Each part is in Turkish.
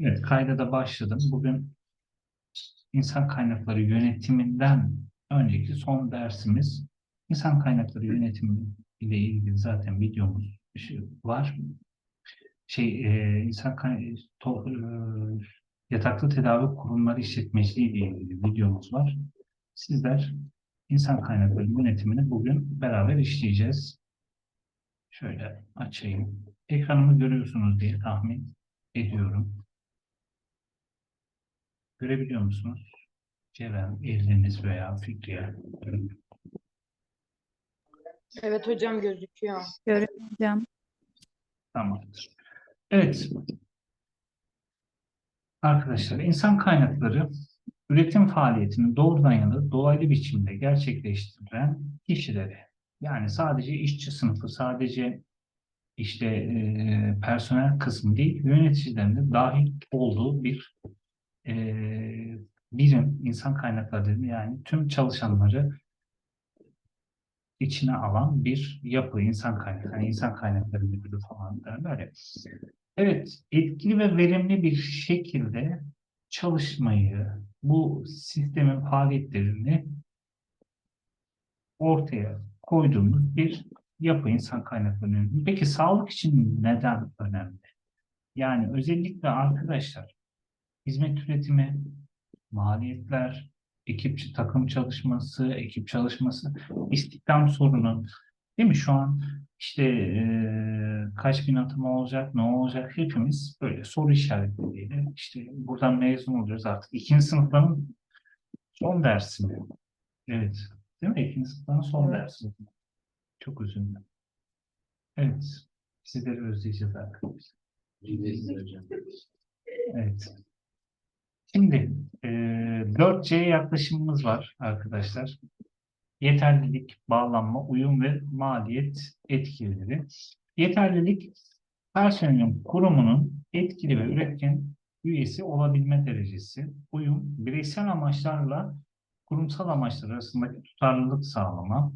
Evet, kayda da başladım. Bugün insan kaynakları yönetiminden önceki son dersimiz. İnsan kaynakları yönetimi ile ilgili zaten videomuz var. Şey, e, insan kay to, e, yataklı tedavi kurumları işletmeciliği ile ilgili videomuz var. Sizler insan kaynakları yönetimini bugün beraber işleyeceğiz. Şöyle açayım. Ekranımı görüyorsunuz diye tahmin ediyorum. Görebiliyor musunuz? Ceren, Eldeniz veya Fikriye. Evet hocam gözüküyor. Göreceğim. Tamamdır. Evet. Arkadaşlar, insan kaynakları üretim faaliyetini doğrudan ya da dolaylı biçimde gerçekleştiren kişileri, yani sadece işçi sınıfı, sadece işte e, personel kısmı değil, yöneticilerin de dahil olduğu bir e, birim insan kaynakları dedim. Yani tüm çalışanları içine alan bir yapı, insan kaynakları, yani insan kaynakları müdürü falan böyle. Evet, etkili ve verimli bir şekilde çalışmayı, bu sistemin faaliyetlerini ortaya koyduğumuz bir yapı insan kaynakları. Peki sağlık için neden önemli? Yani özellikle arkadaşlar hizmet üretimi, maliyetler, ekip takım çalışması, ekip çalışması, istihdam sorunu. Değil mi? Şu an işte eee, kaç bin atım olacak, ne olacak hepimiz böyle soru işaretleriyle işte buradan mezun oluyoruz artık. İkinci sınıfların son dersi mi? Evet. Değil mi? İkinci sınıfların son Evet. dersi. Çok üzüldüm. Evet. Sizleri özleyeceğiz arkadaşlar. Evet. Şimdi e, 4C yaklaşımımız var arkadaşlar. Yeterlilik, bağlanma, uyum ve maliyet etkileri. Yeterlilik, personelin kurumunun etkili ve üretken üyesi olabilme derecesi. Uyum, bireysel amaçlarla kurumsal amaçlar arasındaki tutarlılık sağlama.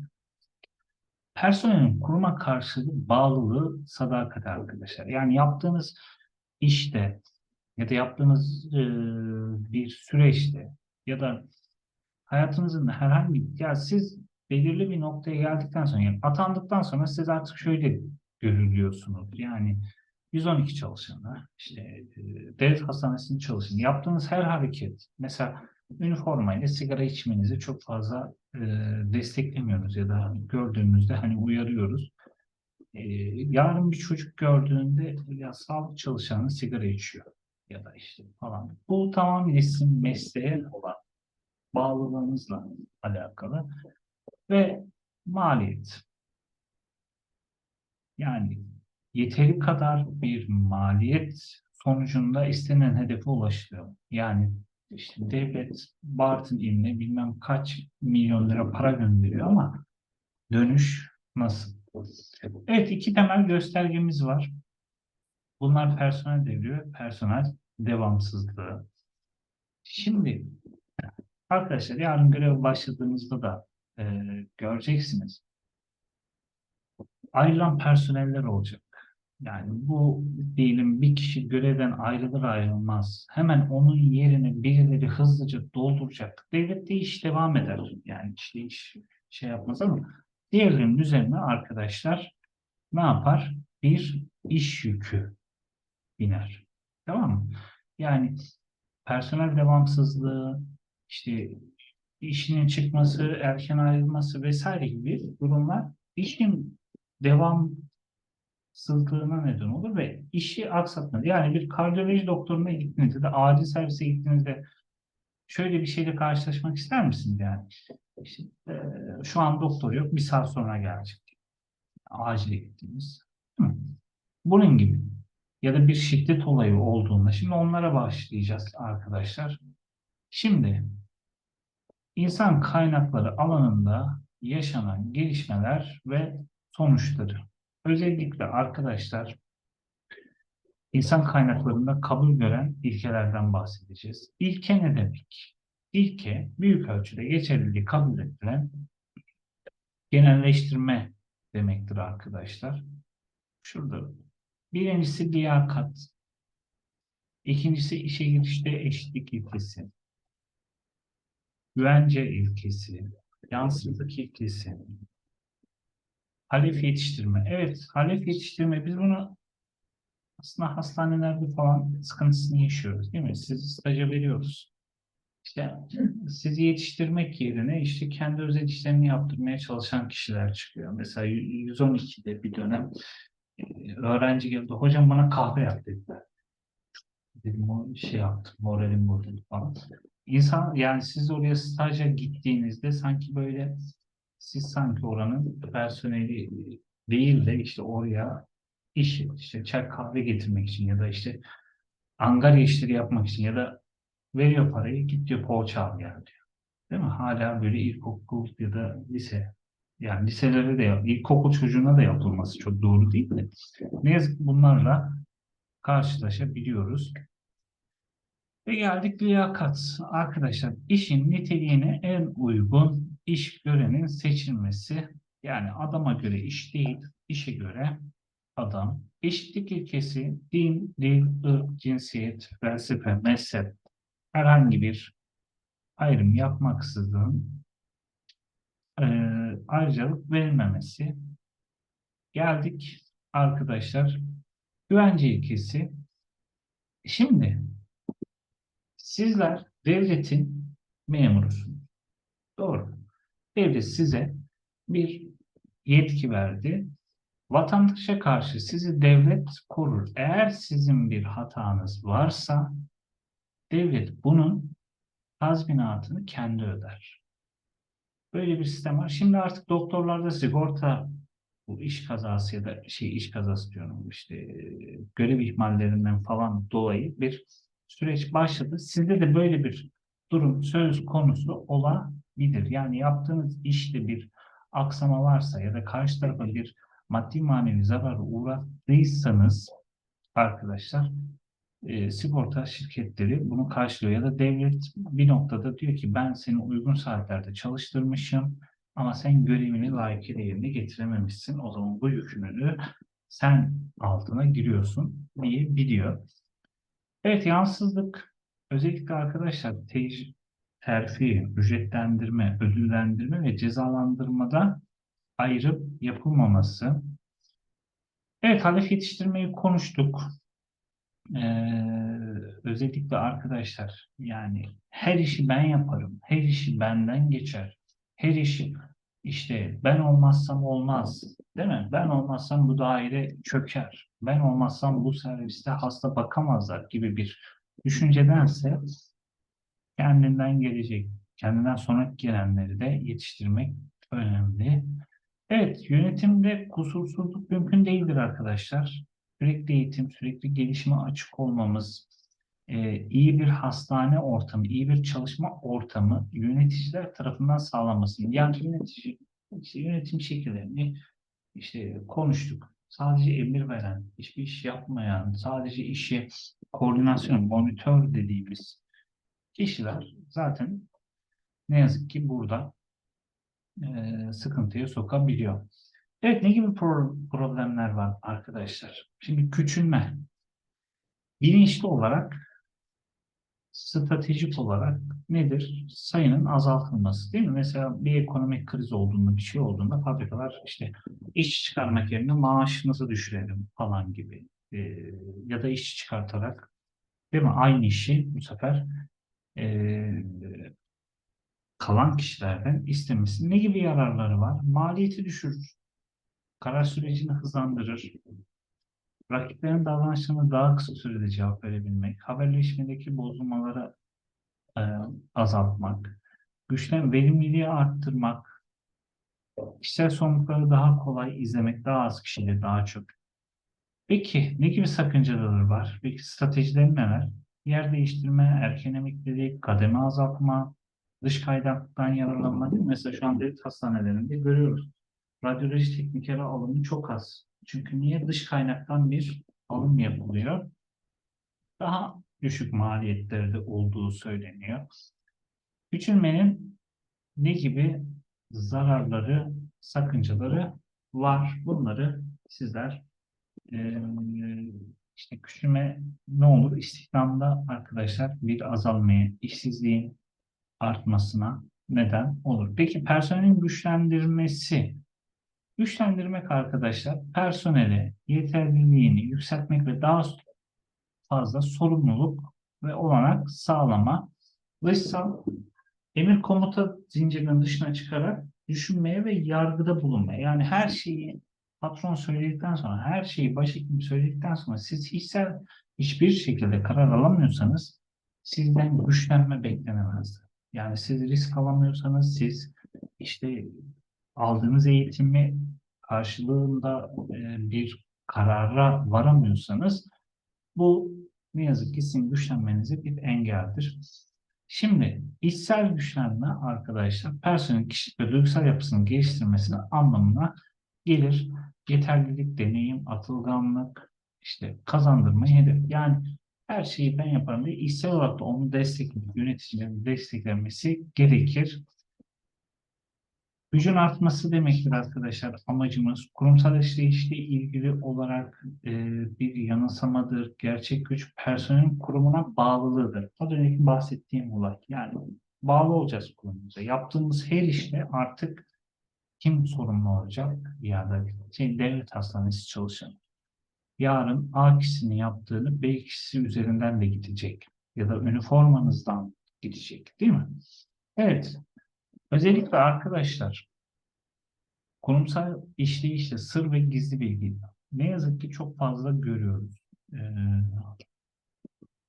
Personelin kuruma karşı bağlılığı, sadakat arkadaşlar. Yani yaptığınız işte ya da yaptığınız e, bir süreçte ya da hayatınızın herhangi ya siz belirli bir noktaya geldikten sonra yani atandıktan sonra siz artık şöyle görülüyorsunuz. Yani 112 çalışanı, işte e, devlet hastanesinde çalışan, yaptığınız her hareket, mesela üniformayla sigara içmenizi çok fazla e, desteklemiyoruz ya da gördüğümüzde hani uyarıyoruz. E, yarın bir çocuk gördüğünde ya sağlık çalışanı sigara içiyor ya da işte falan. Bu tamamen sizin mesleğe olan bağlılığınızla alakalı ve maliyet. Yani yeteri kadar bir maliyet sonucunda istenen hedefe ulaşılıyor. Yani işte devlet Bartın iline bilmem kaç milyon lira para gönderiyor ama dönüş nasıl? Evet iki temel göstergemiz var. Bunlar personel devri, personel devamsızlığı. Şimdi arkadaşlar yarın görev başladığınızda da e, göreceksiniz. Ayrılan personeller olacak. Yani bu diyelim bir kişi görevden ayrılır ayrılmaz. Hemen onun yerine birileri hızlıca dolduracak. Devlette iş devam eder. Yani işte iş şey yapmaz ama diğerlerinin üzerine arkadaşlar ne yapar? Bir iş yükü biner. Tamam mı? Yani personel devamsızlığı, işte işinin çıkması, erken ayrılması vesaire gibi durumlar işin devamsızlığına neden olur ve işi aksatmaz. Yani bir kardiyoloji doktoruna gittiğinizde de acil servise gittiğinizde şöyle bir şeyle karşılaşmak ister misiniz yani? İşte, e, şu an doktor yok, bir saat sonra gelecek. Acile gittiğimiz. Bunun gibi ya da bir şiddet olayı olduğunda şimdi onlara başlayacağız arkadaşlar. Şimdi insan kaynakları alanında yaşanan gelişmeler ve sonuçları. Özellikle arkadaşlar insan kaynaklarında kabul gören ilkelerden bahsedeceğiz. İlke ne demek? İlke büyük ölçüde geçerliliği kabul edilen genelleştirme demektir arkadaşlar. Şurada Birincisi liyakat. İkincisi işe girişte eşitlik ilkesi. Güvence ilkesi. Yansızlık ilkesi. Halef yetiştirme. Evet, halef yetiştirme. Biz bunu aslında hastanelerde falan sıkıntısını yaşıyoruz değil mi? Sizi staja veriyoruz. İşte sizi yetiştirmek yerine işte kendi özel işlerini yaptırmaya çalışan kişiler çıkıyor. Mesela 112'de bir dönem öğrenci geldi. Hocam bana kahve yap dediler. Dedim o şey yaptım. Moralim bozuldu falan. İnsan yani siz oraya staja gittiğinizde sanki böyle siz sanki oranın personeli değil de işte oraya iş işte çay kahve getirmek için ya da işte angarya işleri yapmak için ya da veriyor parayı git diyor poğaça al gel diyor. Değil mi? Hala böyle ilkokul ya da lise yani liselere de ilkokul çocuğuna da yapılması çok doğru değil de ne yazık ki bunlarla karşılaşabiliyoruz. Ve geldik liyakat. Arkadaşlar işin niteliğine en uygun iş görenin seçilmesi yani adama göre iş değil, işe göre adam. Eşitlik ilkesi din, dil, ırk, cinsiyet, felsefe, mezhep herhangi bir ayrım yapmaksızın eee ayrıcalık verilmemesi. Geldik arkadaşlar güvence ilkesi. Şimdi sizler devletin memurusunuz. Doğru. Devlet size bir yetki verdi. Vatandaşa karşı sizi devlet korur. Eğer sizin bir hatanız varsa devlet bunun tazminatını kendi öder. Böyle bir sistem var. Şimdi artık doktorlarda sigorta bu iş kazası ya da şey iş kazası diyorum işte görev ihmallerinden falan dolayı bir süreç başladı. Sizde de böyle bir durum söz konusu olabilir. Yani yaptığınız işte bir aksama varsa ya da karşı tarafa bir maddi manevi zararı uğrattıysanız arkadaşlar e, sigorta şirketleri bunu karşılıyor ya da devlet bir noktada diyor ki ben seni uygun saatlerde çalıştırmışım ama sen görevini layıkıyla yerine getirememişsin. O zaman bu yükünü sen altına giriyorsun diye biliyor. Evet yansızlık özellikle arkadaşlar tec- terfi, ücretlendirme, ödüllendirme ve cezalandırmada ayrım yapılmaması. Evet halef yetiştirmeyi konuştuk. Ee, özellikle arkadaşlar yani her işi ben yaparım. Her işi benden geçer. Her işi işte ben olmazsam olmaz. Değil mi? Ben olmazsam bu daire çöker. Ben olmazsam bu serviste hasta bakamazlar gibi bir düşüncedense kendinden gelecek, kendinden sonra gelenleri de yetiştirmek önemli. Evet, yönetimde kusursuzluk mümkün değildir arkadaşlar. Sürekli eğitim, sürekli gelişime açık olmamız, e, iyi bir hastane ortamı, iyi bir çalışma ortamı yöneticiler tarafından sağlanması. Yani yönetici, işte yönetim şekillerini işte konuştuk. Sadece emir veren, hiçbir iş yapmayan, sadece işi koordinasyon, monitör dediğimiz kişiler zaten ne yazık ki burada e, sıkıntıya sokabiliyor. Evet ne gibi pro- problemler var arkadaşlar? Şimdi küçülme. Bilinçli olarak stratejik olarak nedir? Sayının azaltılması değil mi? Mesela bir ekonomik kriz olduğunda, bir şey olduğunda fabrikalar işte iş çıkarmak yerine maaşınızı düşürelim falan gibi. E, ya da iş çıkartarak değil mi? Aynı işi bu sefer e, kalan kişilerden istemesi ne gibi yararları var? Maliyeti düşürür. Karar sürecini hızlandırır. Rakiplerin davranışlarına daha kısa sürede cevap verebilmek, haberleşmedeki bozulmaları e, azaltmak, güçlen verimliliği arttırmak, kişisel sorumlulukları daha kolay izlemek, daha az kişiyle daha çok. Peki ne gibi sakıncaları var? Peki stratejileri neler? Yer değiştirme, erken emeklilik, kademe azaltma, dış kaynaktan yararlanma değil? Mesela şu an devlet hastanelerinde görüyoruz. Radyoloji teknikeri alımı çok az. Çünkü niye? Dış kaynaktan bir alım yapılıyor. Daha düşük maliyetlerde olduğu söyleniyor. Küçülmenin ne gibi zararları, sakıncaları var? Bunları sizler eee, İşte küçülme ne olur? İstihdamda arkadaşlar bir azalmaya, işsizliğin artmasına neden olur. Peki personelin güçlendirmesi. Güçlendirmek arkadaşlar personeli yeterliliğini yükseltmek ve daha fazla sorumluluk ve olanak sağlama. Dışsal emir komuta zincirinin dışına çıkarak düşünmeye ve yargıda bulunmaya. Yani her şeyi patron söyledikten sonra, her şeyi başhekim söyledikten sonra siz hiçsel hiçbir şekilde karar alamıyorsanız sizden güçlenme beklenemezdi. Yani siz risk alamıyorsanız, siz işte aldığınız eğitimi karşılığında e, bir karara varamıyorsanız bu ne yazık ki sizin güçlenmenize bir engeldir. Şimdi içsel güçlenme arkadaşlar personelin kişilik ve duygusal yapısını geliştirmesine anlamına gelir. Yeterlilik, deneyim, atılganlık, işte kazandırmayı hedef. Yani her şeyi ben yaparım diye içsel olarak da onu desteklemek, yöneticilerin desteklenmesi gerekir. Gücün artması demektir arkadaşlar amacımız. Kurumsal işleyişle ilgili olarak e, bir yanılsamadır. Gerçek güç personelin kurumuna bağlılığıdır. Az önceki bahsettiğim olay. Yani bağlı olacağız kurumumuza. Yaptığımız her işte artık kim sorumlu olacak? Ya da şey, devlet hastanesi çalışanı. Yarın A kişisinin yaptığını B kişisi üzerinden de gidecek. Ya da üniformanızdan gidecek. Değil mi? Evet. Özellikle arkadaşlar kurumsal işleyişte sır ve gizli bilgi ne yazık ki çok fazla görüyoruz. Ee,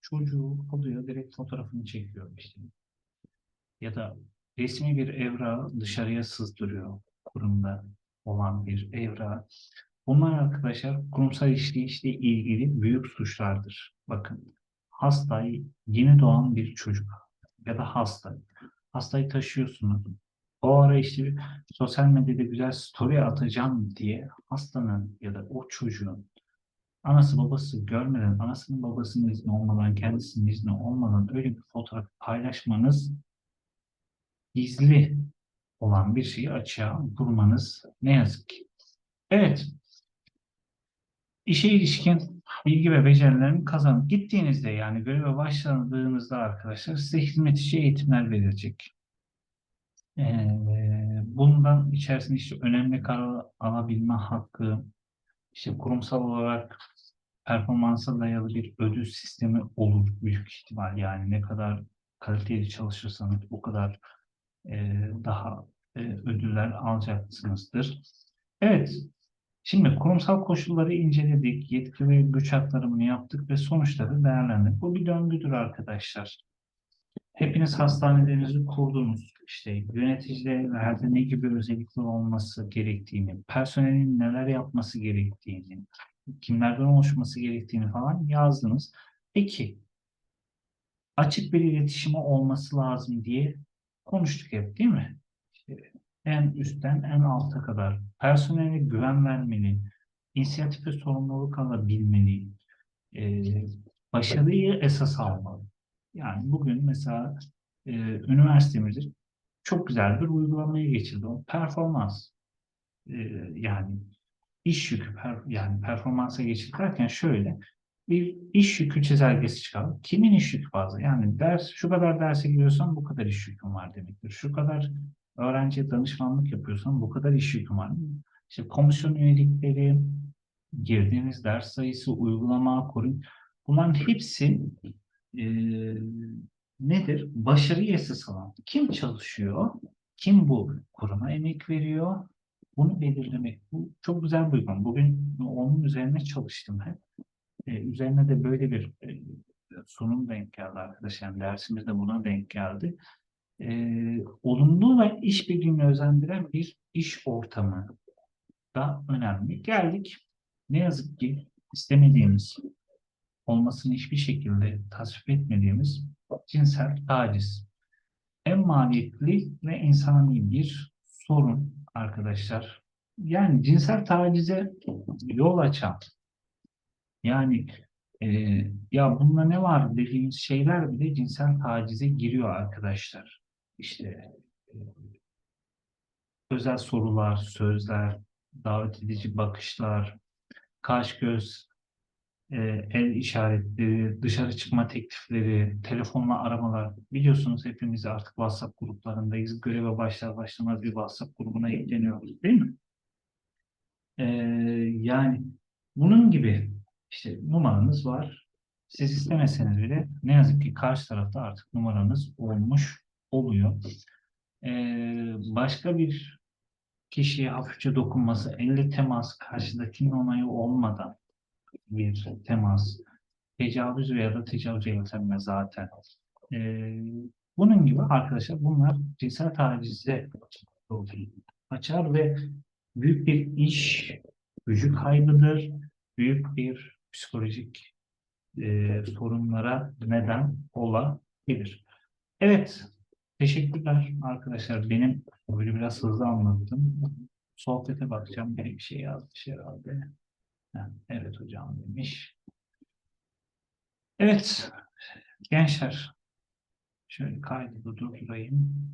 çocuğu alıyor direkt fotoğrafını çekiyor işte. Ya da resmi bir evrağı dışarıya sızdırıyor kurumda olan bir evrağı. Bunlar arkadaşlar kurumsal işleyişle ilgili büyük suçlardır. Bakın hastayı yeni doğan bir çocuk ya da hasta hastayı taşıyorsunuz. O ara işte bir sosyal medyada güzel story atacağım diye hastanın ya da o çocuğun anası babası görmeden, anasının babasının izni olmadan, kendisinin izni olmadan öyle bir fotoğraf paylaşmanız gizli olan bir şeyi açığa vurmanız ne yazık ki. Evet. İşe ilişkin bilgi ve becerilerini kazanıp gittiğinizde yani göreve başladığınızda arkadaşlar size hizmet içi eğitimler verilecek. Ee, bundan içerisinde işte önemli karar alabilme hakkı, işte kurumsal olarak performansa dayalı bir ödül sistemi olur büyük ihtimal yani ne kadar kaliteli çalışırsanız o kadar e, daha e, ödüller alacaksınızdır. Evet, şimdi kurumsal koşulları inceledik, yetki ve güç aktarımını yaptık ve sonuçları değerlendirdik. Bu bir döngüdür arkadaşlar. Hepiniz hastanelerinizi kurdunuz. İşte yöneticilerde ne gibi özellikler olması gerektiğini, personelin neler yapması gerektiğini, kimlerden oluşması gerektiğini falan yazdınız. Peki, açık bir iletişimi olması lazım diye konuştuk hep değil mi? En üstten en alta kadar personele güven vermeli, inisiyatif ve sorumluluk alabilmeli, e, başarıyı esas almalı. Yani bugün mesela e, üniversitemizde çok güzel bir uygulamaya geçildi. O performans. E, yani iş yükü, per, yani performansa geçirirken şöyle bir iş yükü çizelgesi çıkalım. Kimin iş yükü fazla? Yani ders, şu kadar derse giriyorsan bu kadar iş yükün var demektir. Şu kadar öğrenciye danışmanlık yapıyorsan bu kadar iş yükün var. İşte komisyon üyelikleri, girdiğiniz ders sayısı, uygulama, korun. Bunların hepsi e, nedir? Başarıyı esas alan. Kim çalışıyor? Kim bu kuruma emek veriyor? Bunu belirlemek. Bu çok güzel bir uygulama. Bugün onun üzerine çalıştım hep. E, üzerine de böyle bir e, sunum denk geldi arkadaşlar. Yani dersimizde buna denk geldi. E, olumlu ve işbirliğini özendiren bir iş ortamı da önemli. Geldik. Ne yazık ki istemediğimiz olmasını hiçbir şekilde tasvip etmediğimiz cinsel taciz. En maliyetli ve insani bir sorun arkadaşlar. Yani cinsel tacize yol açan yani e, ya bunda ne var dediğimiz şeyler bile cinsel tacize giriyor arkadaşlar. İşte e, özel sorular, sözler, davet edici bakışlar, kaş göz e, el işaretleri, dışarı çıkma teklifleri, telefonla aramalar. Biliyorsunuz hepimiz artık WhatsApp gruplarındayız. Göreve başlar başlamaz bir WhatsApp grubuna ekleniyoruz değil mi? E, yani bunun gibi işte numaranız var. Siz istemeseniz bile ne yazık ki karşı tarafta artık numaranız olmuş oluyor. E, başka bir kişiye hafifçe dokunması, elle temas, karşıdakinin onayı olmadan bir temas, tecavüz veya da tecavüz yöntemle zaten. Ee, bunun gibi arkadaşlar bunlar cinsel tacize açar ve büyük bir iş, gücü kaybıdır, büyük bir psikolojik e, sorunlara neden olabilir. Evet, teşekkürler arkadaşlar. Benim böyle biraz hızlı anlattım. Sohbete bakacağım. Bir şey yazmış herhalde. Ha, Evet hocam demiş. Evet gençler şöyle kaydı durdurayım.